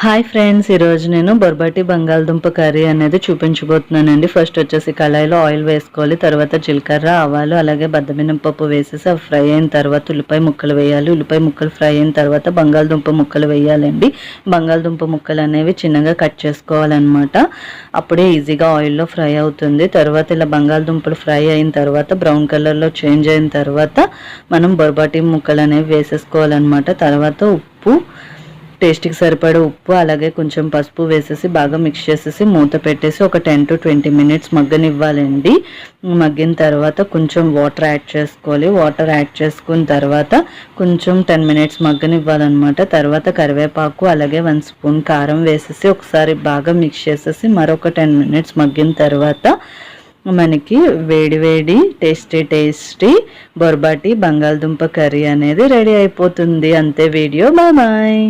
Hi friends ఈరోజు నేను బొర్బాటి బంగాళదుంప కర్రీ అనేది చూపించబోతున్నానండి. ఫస్ట్ వచ్చేసి కళాయిలో ఆయిల్ వేసుకోవాలి తర్వాత జీలకర్ర ఆవాలు అలాగే బద్దమినపప్పు వేసేసి అవి ఫ్రై అయిన తర్వాత ఉల్లిపాయ ముక్కలు వేయాలి. ఉల్లిపాయ ముక్కలు ఫ్రై అయిన తర్వాత బంగాళదుంప ముక్కలు వేయాలండి. బంగాళదుంప ముక్కలు అనేవి చిన్నగా కట్ చేసుకోవాలన్నమాట. అప్పుడే ఈజీగా ఆయిల్లో ఫ్రై అవుతుంది. తర్వాత ఇలా బంగాళదుంపలు ఫ్రై అయిన తర్వాత బ్రౌన్ కలర్లో చేంజ్ అయిన తర్వాత మనం బొర్బాటి ముక్కలు అనేవి వేసేసుకోవాలన్నమాట. తర్వాత ఉప్పు టేస్ట్కి సరిపడే ఉప్పు అలాగే కొంచెం పసుపు వేసేసి బాగా మిక్స్ చేసేసి మూత పెట్టేసి ఒక టెన్ టు ట్వంటీ మినిట్స్ మగ్గనివ్వాలండి. మగ్గిన తర్వాత కొంచెం వాటర్ యాడ్ చేసుకోవాలి. వాటర్ యాడ్ చేసుకున్న తర్వాత కొంచెం టెన్ మినిట్స్ మగ్గనివ్వాలన్నమాట. తర్వాత కరివేపాకు అలాగే వన్ స్పూన్ కారం వేసేసి ఒకసారి బాగా మిక్స్ చేసేసి మరొక టెన్ మినిట్స్ మగ్గిన తర్వాత మనకి వేడి వేడి టేస్టీ టేస్టీ బొర్బాటి బంగాళదుంప కర్రీ అనేది రెడీ అయిపోతుంది. అంతే వీడియో. Bye bye.